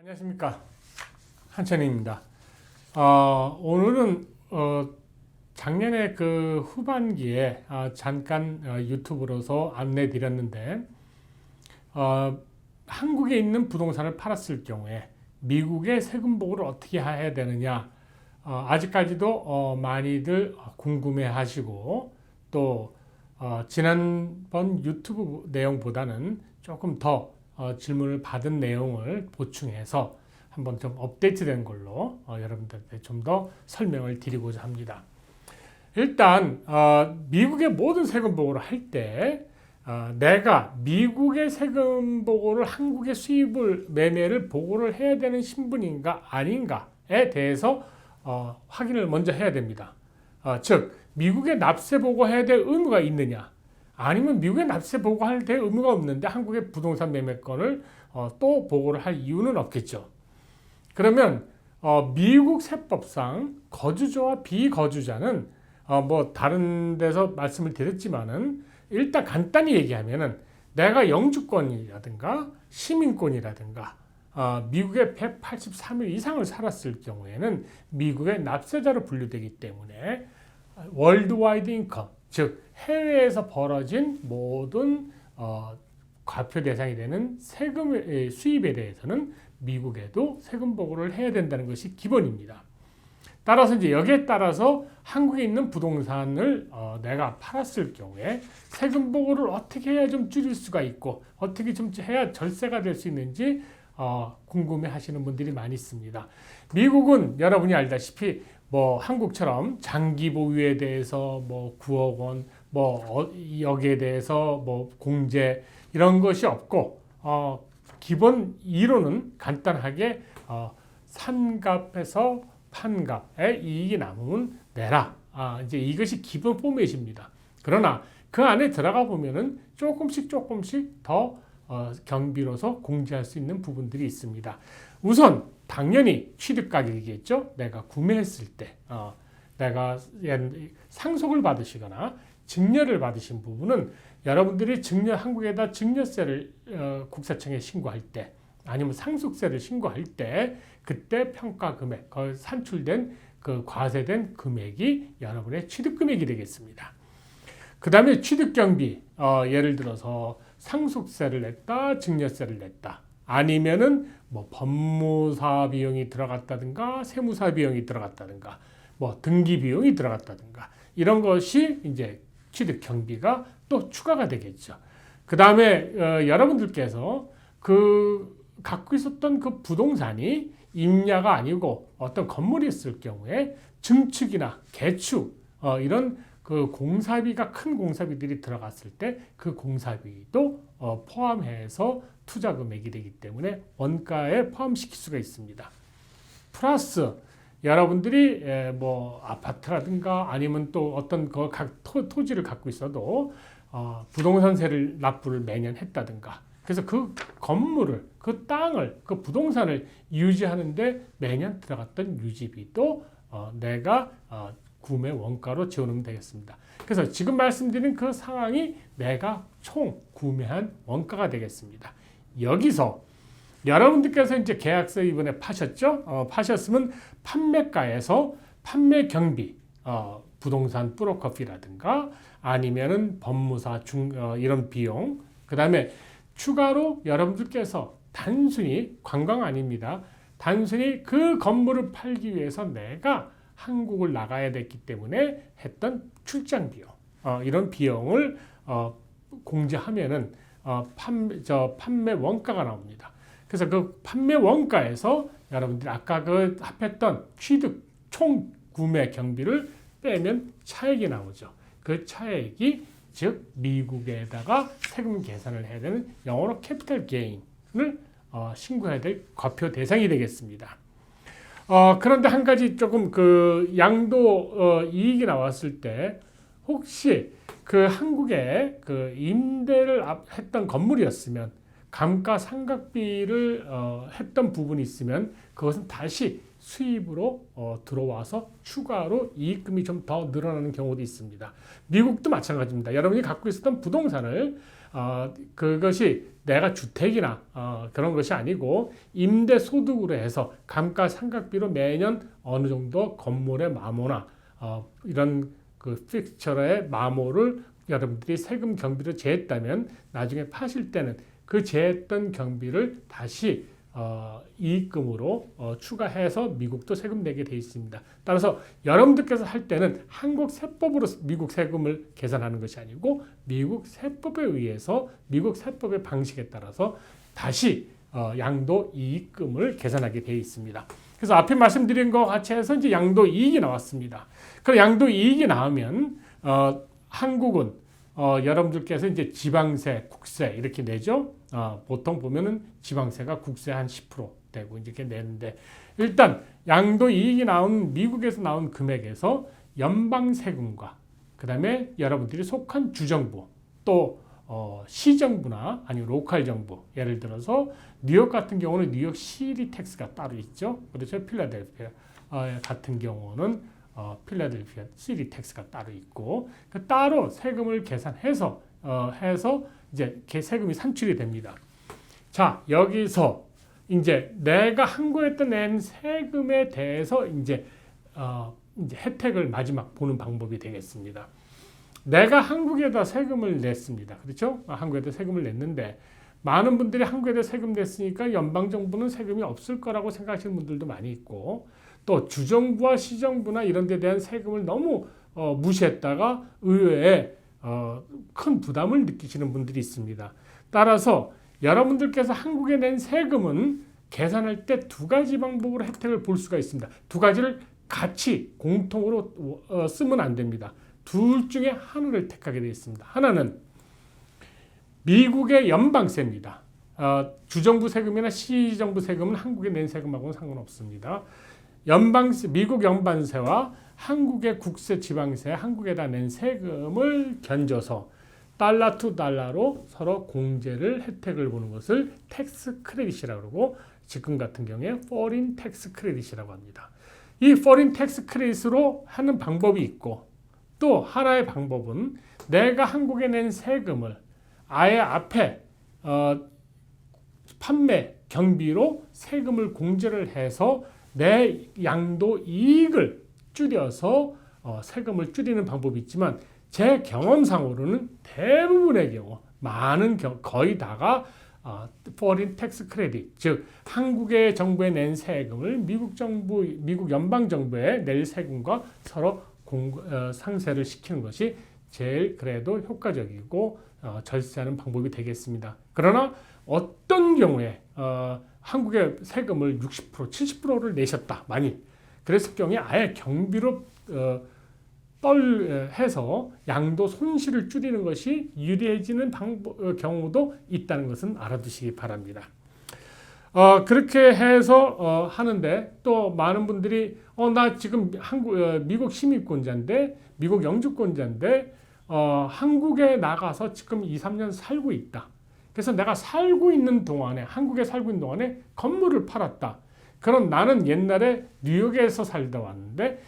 안녕하십니까 한천입니다. 어, 오늘은 어, 작년에 그 후반기에 아, 잠깐 어, 유튜브로서 안내 드렸는데 어, 한국에 있는 부동산을 팔았을 경우에 미국의 세금 보고를 어떻게 해야 되느냐 어, 아직까지도 어, 많이들 궁금해하시고 또 어, 지난번 유튜브 내용보다는 조금 더 어, 질문을 받은 내용을 보충해서 한번 좀 업데이트된 걸로 어, 여러분들한테 좀 더 설명을 드리고자 합니다. 일단 어, 미국의 모든 세금 보고를 할때 어, 내가 미국의 세금 보고를 한국의 수입을 매매를 보고를 해야 되는 신분인가 아닌가에 대해서 어, 확인을 먼저 해야 됩니다. 어, 즉 미국에 납세 보고해야 될 의무가 있느냐 아니면 미국에 납세 보고할 때 의무가 없는데 한국의 부동산 매매권을 어, 또 보고를 할 이유는 없겠죠. 그러면 어, 미국 세법상 거주자와 비거주자는 어, 뭐 다른 데서 말씀을 드렸지만은 일단 간단히 얘기하면은 내가 영주권이라든가 시민권이라든가 어, 미국에 183일 이상을 살았을 경우에는 미국의 납세자로 분류되기 때문에 월드와이드 인컴 즉 해외에서 벌어진 모든 어, 과표 대상이 되는 세금 수입에 대해서는 미국에도 세금 보고를 해야 된다는 것이 기본입니다. 따라서 이제 여기에 따라서 한국에 있는 부동산을 어, 내가 팔았을 경우에 세금 보고를 어떻게 해야 좀 줄일 수가 있고 어떻게 좀 해야 절세가 될 수 있는지 어, 궁금해 하시는 분들이 많이 있습니다. 미국은 여러분이 알다시피 뭐 한국처럼 장기 보유에 대해서 뭐 9억 원, 뭐 어, 여기에 대해서 뭐 공제 이런 것이 없고 어, 기본 이론은 간단하게 어, 산값에서 판값의 이익이 남으면 내라. 아, 이제 이것이 기본 포맷입니다. 그러나 그 안에 들어가 보면은 조금씩 조금씩 더 어, 경비로서 공제할 수 있는 부분들이 있습니다. 우선 당연히 취득 가격이겠죠. 내가 구매했을 때, 어, 내가 상속을 받으시거나 증여를 받으신 부분은 여러분들이 증여 한국에다 증여세를 어, 국세청에 신고할 때 아니면 상속세를 신고할 때 그때 평가 금액, 그 산출된 그 과세된 금액이 여러분의 취득 금액이 되겠습니다. 그 다음에 취득 경비, 어, 예를 들어서 상속세를 냈다, 증여세를 냈다. 아니면은 뭐 법무사 비용이 들어갔다든가 세무사 비용이 들어갔다든가 뭐 등기 비용이 들어갔다든가 이런 것이 이제 취득 경비가 또 추가가 되겠죠. 그 다음에 어, 여러분들께서 그 갖고 있었던 그 부동산이 임야가 아니고 어떤 건물이 있을 경우에 증축이나 개축 어, 이런 그 공사비가 큰 공사비들이 들어갔을 때 그 공사비도 어, 포함해서 투자 금액이 되기 때문에 원가에 포함시킬 수가 있습니다. 플러스 여러분들이 에, 뭐 아파트라든가 아니면 또 어떤 그 각 토지를 갖고 있어도 어, 부동산세를 납부를 매년 했다든가 그래서 그 건물을 그 땅을 그 부동산을 유지하는데 매년 들어갔던 유지비도 어, 내가 어, 구매 원가로 지원하면 되겠습니다. 그래서 지금 말씀드린 그 상황이 내가 총 구매한 원가가 되겠습니다. 여기서 여러분들께서 이제 계약서 이번에 파셨죠? 어, 파셨으면 판매가에서 판매 경비, 어, 부동산 브로커피라든가 아니면은 법무사 중 어, 이런 비용, 그 다음에 추가로 여러분들께서 단순히 관광 아닙니다. 단순히 그 건물을 팔기 위해서 내가 한국을 나가야 됐기 때문에 했던 출장 비용 어, 이런 비용을 어, 공제하면은 어, 판매, 저 판매 원가가 나옵니다. 그래서 그 판매 원가에서 여러분들이 아까 그 합했던 취득 총 구매 경비를 빼면 차액이 나오죠. 그 차액이 즉 미국에다가 세금 계산을 해야 되는 영어로 캐피탈 게인을 어, 신고해야 될 과표 대상이 되겠습니다. 어, 그런데 한 가지 조금 그 양도 어, 이익이 나왔을 때 혹시 그 한국에 그 임대를 했던 건물이었으면 감가상각비를 어, 했던 부분이 있으면 그것은 다시 수입으로 어, 들어와서 추가로 이익금이 좀 더 늘어나는 경우도 있습니다. 미국도 마찬가지입니다. 여러분이 갖고 있었던 부동산을 어, 그것이 내가 주택이나 어, 그런 것이 아니고 임대 소득으로 해서 감가상각비로 매년 어느 정도 건물의 마모나 어, 이런 그 픽처의 마모를 여러분들이 세금 경비로 제했다면 나중에 파실 때는 그 제했던 경비를 다시 어, 이익금으로 어, 추가해서 미국도 세금 내게 돼 있습니다. 따라서 여러분들께서 할 때는 한국 세법으로 미국 세금을 계산하는 것이 아니고 미국 세법에 의해서 미국 세법의 방식에 따라서 다시 어, 양도 이익금을 계산하게 돼 있습니다. 그래서 앞에 말씀드린 것 같이 해서 이제 양도 이익이 나왔습니다. 그럼 양도 이익이 나오면 어, 한국은 어, 여러분들께서 이제 지방세, 국세 이렇게 내죠. 어, 보통 보면은 지방세가 국세 한 10% 되고 이렇게 내는데 일단 양도 이익이 나온 미국에서 나온 금액에서 연방 세금과 그다음에 여러분들이 속한 주정부 또 어, 시정부나 아니면 로컬 정부 예를 들어서 뉴욕 같은 경우는 뉴욕 시리 텍스가 따로 있죠. 그렇죠. 필라델피아 어, 같은 경우는 어, 필라델피아 시리 텍스가 따로 있고 그 따로 세금을 계산해서 어, 해서 이제 개 세금이 산출이 됩니다. 자 여기서 이제 내가 한국에다 낸 세금에 대해서 이제 어, 이제 혜택을 마지막 보는 방법이 되겠습니다. 내가 한국에다 세금을 냈습니다. 그렇죠? 아, 한국에다 세금을 냈는데 많은 분들이 한국에다 세금 냈으니까 연방 정부는 세금이 없을 거라고 생각하시는 분들도 많이 있고 또 주정부와 시정부나 이런 데 대한 세금을 너무 어, 무시했다가 의외에 어, 큰 부담을 느끼시는 분들이 있습니다. 따라서 여러분들께서 한국에 낸 세금은 계산할 때 두 가지 방법으로 혜택을 볼 수가 있습니다. 두 가지를 같이 공통으로 어, 쓰면 안 됩니다. 둘 중에 하나를 택하게 되어 있습니다. 하나는 미국의 연방세입니다. 어, 주정부 세금이나 시정부 세금은 한국에 낸 세금하고는 상관없습니다. 연방세, 미국 연방세와 한국의 국세 지방세, 한국에다 낸 세금을 견줘서 달러 투 달러로 서로 공제를 혜택을 보는 것을 텍스 크레딧이라고 그러고 지금 같은 경우에 foreign tax credit이라고 합니다. 이 foreign tax credit으로 하는 방법이 있고 또 하나의 방법은 내가 한국에 낸 세금을 아예 앞에 어, 판매 경비로 세금을 공제를 해서 내 양도 이익을 줄여서 어, 세금을 줄이는 방법이 있지만 제 경험상으로는 대부분의 경우 많은 경 거의 다가 어, foreign tax credit 즉 한국의 정부에 낸 세금을 미국 정부 미국 연방 정부에 낼 세금과 서로 공, 어, 상세를 시키는 것이 제일 그래도 효과적이고 어, 절세하는 방법이 되겠습니다. 그러나 어떤 경우에 어, 한국의 세금을 60% 70%를 내셨다 만일 그랬을 경우에 아예 경비로 어, 떨 해서 양도 손실을 줄이는 것이 유리해지는 방법, 어, 경우도 있다는 것은 알아두시기 바랍니다. 어, 그렇게 해서 어, 하는데 또 많은 분들이 어, 나 지금 한국 어, 미국 시민권자인데 미국 영주권자인데 어, 한국에 나가서 지금 2, 3년 살고 있다. 그래서 내가 살고 있는 동안에 한국에 살고 있는 동안에 건물을 팔았다. 그럼 나는 옛날에 뉴욕에서 살다 왔는데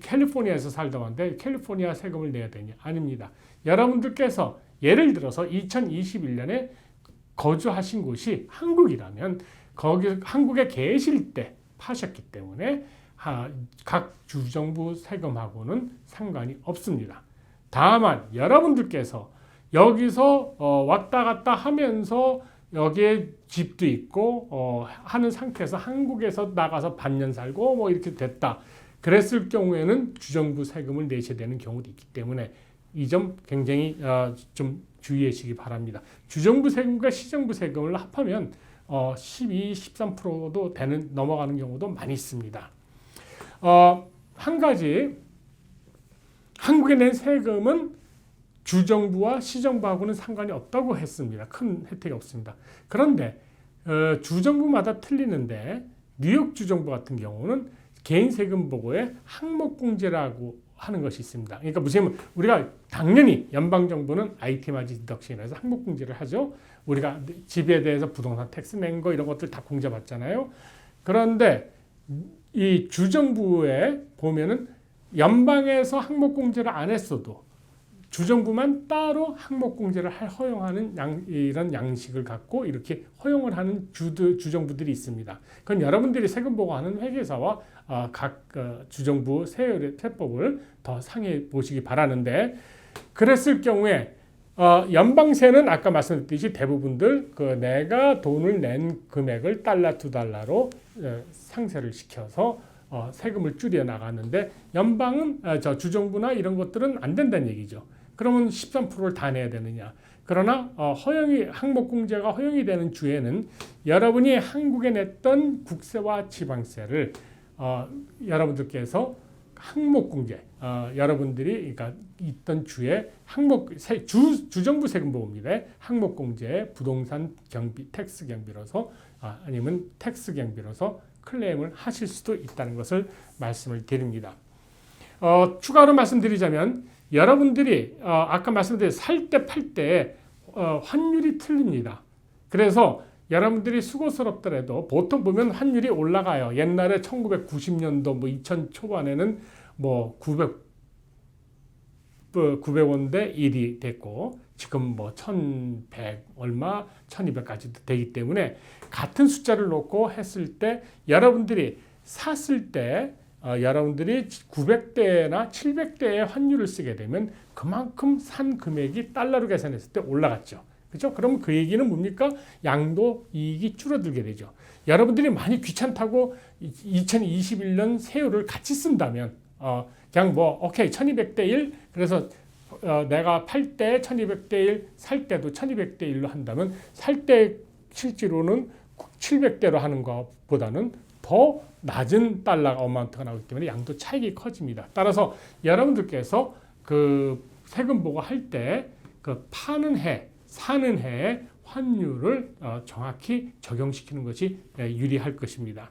캘리포니아에서 살다 왔는데 캘리포니아 세금을 내야 되냐? 아닙니다. 여러분들께서 예를 들어서 2021년에 거주하신 곳이 한국이라면 거기 한국에 계실 때 파셨기 때문에 각 주정부 세금하고는 상관이 없습니다. 다만 여러분들께서 여기서 어, 왔다 갔다 하면서 여기에 집도 있고 어, 하는 상태에서 한국에서 나가서 반년 살고 뭐 이렇게 됐다. 그랬을 경우에는 주정부 세금을 내셔야 되는 경우도 있기 때문에 이 점 굉장히 어, 좀 주의하시기 바랍니다. 주정부 세금과 시정부 세금을 합하면 어, 12, 13%도 되는 넘어가는 경우도 많이 있습니다. 어, 한 가지 한국에 낸 세금은 주정부와 시정부하고는 상관이 없다고 했습니다. 큰 혜택이 없습니다. 그런데 어, 주정부마다 틀리는데 뉴욕 주정부 같은 경우는 개인 세금 보고에 항목공제라고 하는 것이 있습니다. 그러니까 무슨 우리가 당연히 연방 정부는 IT마지 디덕션에서 항목공제를 하죠. 우리가 집에 대해서 부동산 텍스 낸거 이런 것들 다 공제받잖아요. 그런데 이 주정부에 보면은 연방에서 항목 공제를 안 했어도 주정부만 따로 항목 공제를 할 허용하는 양, 이런 양식을 갖고 이렇게 허용을 하는 주드, 주정부들이 있습니다. 그건 여러분들이 세금 보고하는 회계사와 어, 각 어, 주정부 세율의 세법을 더 상의해 보시기 바라는데 그랬을 경우에 어, 연방세는 아까 말씀드렸듯이 대부분들 그 내가 돈을 낸 금액을 달러 두 달러로 어, 상세를 시켜서 어, 세금을 줄여 나가는데 연방은 어, 저 주정부나 이런 것들은 안 된다는 얘기죠. 그러면 13%를 다 내야 되느냐? 그러나 어, 허용이 항목공제가 허용이 되는 주에는 여러분이 한국에 냈던 국세와 지방세를 어, 여러분들께서 항목공제 어, 여러분들이 그러니까 있던 주에 항목 세, 주 주정부 세금 보험입니다. 항목 공제 부동산 경비 텍스 경비로서 아, 아니면 텍스 경비로서 클레임을 하실 수도 있다는 것을 말씀을 드립니다. 어, 추가로 말씀드리자면 여러분들이 어, 아까 말씀드린 살 때 팔때 어, 환율이 틀립니다. 그래서 여러분들이 수고스럽더라도 보통 보면 환율이 올라가요. 옛날에 1990년도 뭐 2000 초반에는 뭐 900, 900원대 1이 됐고 지금 뭐 1100 얼마 1200까지도 되기 때문에 같은 숫자를 놓고 했을 때 여러분들이 샀을 때 어, 여러분들이 900대나 700대의 환율을 쓰게 되면 그만큼 산 금액이 달러로 계산했을 때 올라갔죠. 그렇죠? 그러면 그 얘기는 뭡니까? 양도 이익이 줄어들게 되죠. 여러분들이 많이 귀찮다고 2021년 세율을 같이 쓴다면 어, 그냥 뭐 오케이 1200대 1 그래서 어, 내가 팔 때 1200대 1 살 때도 1200대 1로 한다면 살 때 실제로는 700대로 하는 것보다는 더 낮은 달러 어마운트가 나오기 때문에 양도 차익이 커집니다. 따라서 여러분들께서 그 세금 보고 할 때 그 파는 해, 사는 해의 환율을 어, 정확히 적용시키는 것이 예, 유리할 것입니다.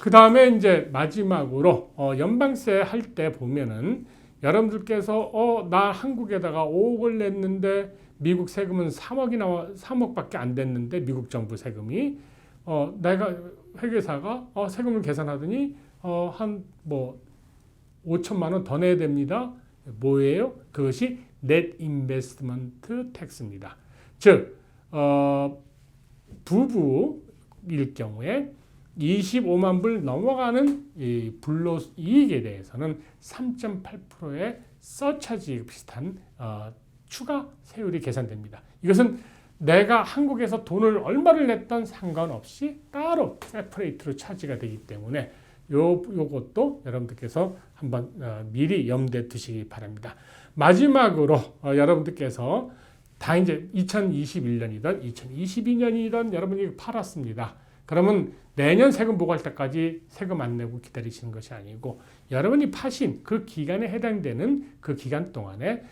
그 다음에 이제 마지막으로 어, 연방세 할 때 보면은 여러분들께서 어, 나 한국에다가 5억을 냈는데 미국 세금은 3억이 나와 3억밖에 안 됐는데 미국 정부 세금이 어, 내가 회계사가 어, 세금을 계산하더니 어, 한뭐 5천만 원 더 내야 됩니다. 뭐예요? 그것이 net investment tax입니다. 즉 어, 부부일 경우에 25만 불 넘어가는 이 불로 이익에 대해서는 3.8%의 서차지 비슷한 어, 추가 세율이 계산됩니다. 이것은 내가 한국에서 돈을 얼마를 냈던 상관없이 따로 세퍼레이트로 차지가 되기 때문에 요 요것도 여러분들께서 한번 어, 미리 염두에 두시기 바랍니다. 마지막으로 어, 여러분들께서 다 이제 2021년이든 2022년이든 여러분이 팔았습니다. 그러면 내년 세금 보고할 때까지 세금 안 내고 기다리시는 것이 아니고 여러분이 파신 그 기간에 해당되는 그 기간 동안에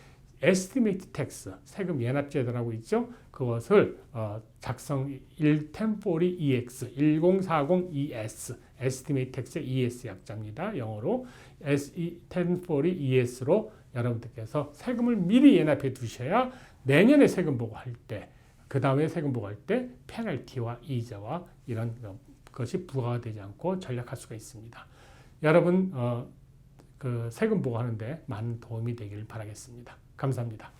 에스티메이트 텍스 세금 연합제도라고 있죠. 그것을 어, 작성 1템포리 EX 1040ES 에스티메이트 텍스 ES 약자입니다. 영어로 템포리 ES로 여러분들께서 세금을 미리 연합해 두셔야 내년에 세금 보고할 때, 그 다음에 세금 보고할 때 페널티와 이자와 이런 것이 부과가 되지 않고 전략할 수가 있습니다. 여러분 어, 그 세금 보고하는데 많은 도움이 되기를 바라겠습니다. 감사합니다.